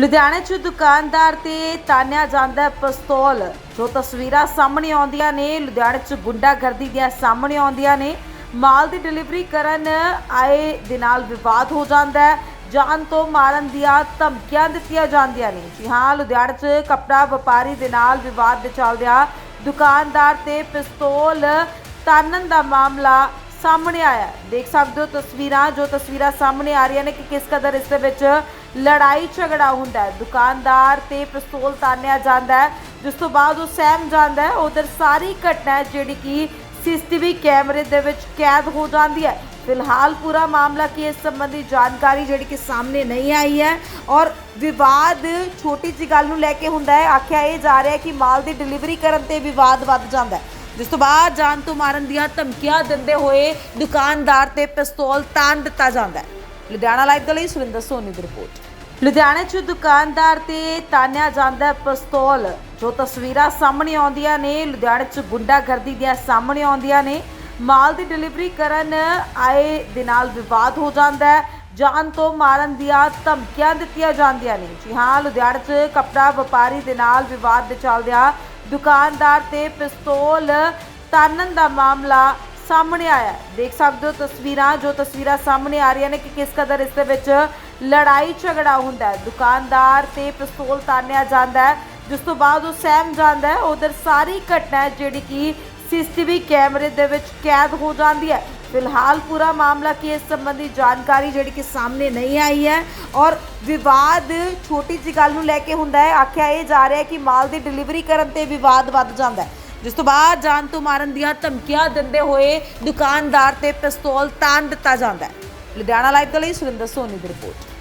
ਲੁਧਿਆਣੇ 'ਚ ਦੁਕਾਨਦਾਰ ਤੇ ਤਾਨਿਆ ਜਾਂਦਾ ਪਿਸਤੌਲ। ਜੋ ਤਸਵੀਰਾਂ ਸਾਹਮਣੇ ਆਉਂਦੀਆਂ ਨੇ, ਲੁਧਿਆਣੇ 'ਚ ਗੁੰਡਾਗਰਦੀ ਦੀਆਂ ਸਾਹਮਣੇ ਆਉਂਦੀਆਂ ਨੇ। ਮਾਲ ਦੀ ਡਿਲੀਵਰੀ ਕਰਨ ਆਏ ਦੇ ਨਾਲ ਵਿਵਾਦ ਹੋ ਜਾਂਦਾ ਹੈ। ਜਾਨ ਤੋਂ ਮਾਰਨ ਦੀਆਂ ਧਮਕੀਆਂ ਦਿੱਤੀਆਂ ਜਾਂਦੀਆਂ ਨੇ। ਜੀ ਹਾਂ, ਲੁਧਿਆਣੇ 'ਚ ਕਪੜਾ ਵਪਾਰੀ ਦੇ ਨਾਲ ਵਿਵਾਦ ਦੇ ਚੱਲਦਿਆਂ ਦੁਕਾਨਦਾਰ ਤੇ ਪਿਸਤੌਲ ਤਾਨਨ ਦਾ ਮਾਮਲਾ ਸਾਹਮਣੇ ਆਇਆ ਦੇਖ ਸਕਦੇ ਹੋ ਤਸਵੀਰਾਂ, ਜੋ ਤਸਵੀਰਾਂ ਸਾਹਮਣੇ ਆ ਰਹੀਆਂ ਨੇ ਕਿ ਕਿਸ ਕਦਰ ਇਸ ਦੇ ਵਿੱਚ ਲੜਾਈ ਝਗੜਾ ਹੁੰਦਾ ਹੈ। ਦੁਕਾਨਦਾਰ ਤੇ ਪਿਸਤੌਲ ਤਾਨਿਆ ਜਾਂਦਾ ਹੈ। ਜਿਸ ਤੋਂ ਬਾਅਦ ਉਹ ਸਹਿਮ ਜਾਂਦਾ ਹੈ। ਉਧਰ ਸਾਰੀ ਘਟਨਾ ਜਿਹੜੀ ਕਿ ਸੀਸੀਟੀਵੀ ਕੈਮਰੇ ਦੇ ਵਿੱਚ ਕੈਦ ਹੋ ਜਾਂਦੀ ਹੈ। ਫਿਲਹਾਲ ਪੂਰਾ ਮਾਮਲਾ ਕੀ ਇਸ ਸੰਬੰਧੀ ਜਾਣਕਾਰੀ ਜਿਹੜੀ ਕਿ ਸਾਹਮਣੇ ਨਹੀਂ ਆਈ ਹੈ ਔਰ ਵਿਵਾਦ ਛੋਟੀ ਜਿਹੀ ਗੱਲ ਨੂੰ ਲੈ ਕੇ ਹੁੰਦਾ ਹੈ। ਆਖਿਆ ਇਹ ਜਾ ਰਿਹਾ ਹੈ ਕਿ ਮਾਲ ਦੀ ਡਿਲੀਵਰੀ ਕਰਨ ਤੇ ਵਿਵਾਦ ਵੱਧ ਜਾਂਦਾ ਹੈ। ਜਿਸ ਤੋਂ ਬਾਅਦ ਜਾਨ ਤੋਂ ਮਾਰਨ ਦੀਆਂ ਧਮਕੀਆਂ ਦਿੰਦੇ ਹੋਏ ਦੁਕਾਨਦਾਰ ਤੇ ਪਿਸਤੌਲ ਤਾਨ ਦਿੱਤਾ ਜਾਂਦਾ ਹੈ। ਲੁਧਿਆਣਾ ਲਾਈਵ ਦੇ ਲਈ ਸੁਰਿੰਦਰ ਸੋਨੀ ਦੀ ਰਿਪੋਰਟ। ਲੁਧਿਆਣੇ 'ਚ ਦੁਕਾਨਦਾਰ ਤੇ ਤਾਨਿਆ ਜਾਂਦਾ ਹੈ ਪਿਸਤੌਲ। ਜੋ ਤਸਵੀਰਾਂ ਸਾਹਮਣੇ ਆਉਂਦੀਆਂ ਨੇ, ਲੁਧਿਆਣੇ 'ਚ ਗੁੰਡਾਗਰਦੀ ਦੀਆਂ ਸਾਹਮਣੇ ਆਉਂਦੀਆਂ ਨੇ। ਮਾਲ ਦੀ ਡਿਲੀਵਰੀ ਕਰਨ ਆਏ ਦੇ ਨਾਲ ਵਿਵਾਦ ਹੋ ਜਾਂਦਾ ਹੈ। ਜਾਨ ਤੋਂ ਮਾਰਨ ਦੀਆਂ ਧਮਕੀਆਂ ਦਿੱਤੀਆਂ ਜਾਂਦੀਆਂ ਨੇ। ਜੀ ਹਾਂ, ਲੁਧਿਆਣੇ 'ਚ ਕਪੜਾ ਵਪਾਰੀ ਦੇ ਨਾਲ ਵਿਵਾਦ ਦੇ ਚੱਲਦਿਆਂ ਦੁਕਾਨਦਾਰ ਤੇ ਪਿਸਤੌਲ ਤਾਨਨ ਦਾ ਮਾਮਲਾ ਸਾਹਮਣੇ ਆਇਆ ਦੇਖ ਸਕਦੇ ਹੋ ਤਸਵੀਰਾਂ, ਜੋ ਤਸਵੀਰਾਂ ਸਾਹਮਣੇ ਆ ਰਹੀਆਂ ਨੇ ਕਿ ਕਿਸ ਕਦਰ ਇਸ ਦੇ ਵਿੱਚ ਲੜਾਈ ਝਗੜਾ ਹੁੰਦਾ ਹੈ। ਦੁਕਾਨਦਾਰ ਤੇ ਪਿਸਤੌਲ ਤਾਨਿਆ ਜਾਂਦਾ ਹੈ। ਜਿਸ ਤੋਂ ਬਾਅਦ ਉਹ ਸਹਿਮ ਜਾਂਦਾ ਹੈ। ਉਧਰ ਸਾਰੀ ਘਟਨਾ ਜਿਹੜੀ ਕਿ ਸੀਸੀਟੀਵੀ ਕੈਮਰੇ ਦੇ ਵਿੱਚ ਕੈਦ ਹੋ ਜਾਂਦੀ ਹੈ। ਫਿਲਹਾਲ ਪੂਰਾ ਮਾਮਲਾ ਕੀ ਇਸ ਸੰਬੰਧੀ ਜਾਣਕਾਰੀ ਜਿਹੜੀ ਕਿ ਸਾਹਮਣੇ ਨਹੀਂ ਆਈ ਹੈ ਔਰ ਵਿਵਾਦ ਛੋਟੀ ਜਿਹੀ ਗੱਲ ਨੂੰ ਲੈ ਕੇ ਹੁੰਦਾ ਹੈ। ਆਖਿਆ ਇਹ ਜਾ ਰਿਹਾ ਹੈ ਕਿ ਮਾਲ ਦੀ ਡਿਲੀਵਰੀ ਕਰਨ ਤੇ ਵਿਵਾਦ ਵੱਧ ਜਾਂਦਾ ਹੈ। ਜਿਸ ਤੋਂ ਬਾਅਦ ਜਾਨ ਤੋਂ ਮਾਰਨ ਦੀਆਂ ਧਮਕੀਆਂ ਦਿੰਦੇ ਹੋਏ ਦੁਕਾਨਦਾਰ ਤੇ ਪਿਸਤੌਲ ਤਾਨ ਦਿੱਤਾ ਜਾਂਦਾ ਹੈ। ਲੁਧਿਆਣਾ ਲਾਈਵ ਦੇ ਲਈ ਸੁਰਿੰਦਰ ਸੋਨੀ ਦੀ ਰਿਪੋਰਟ।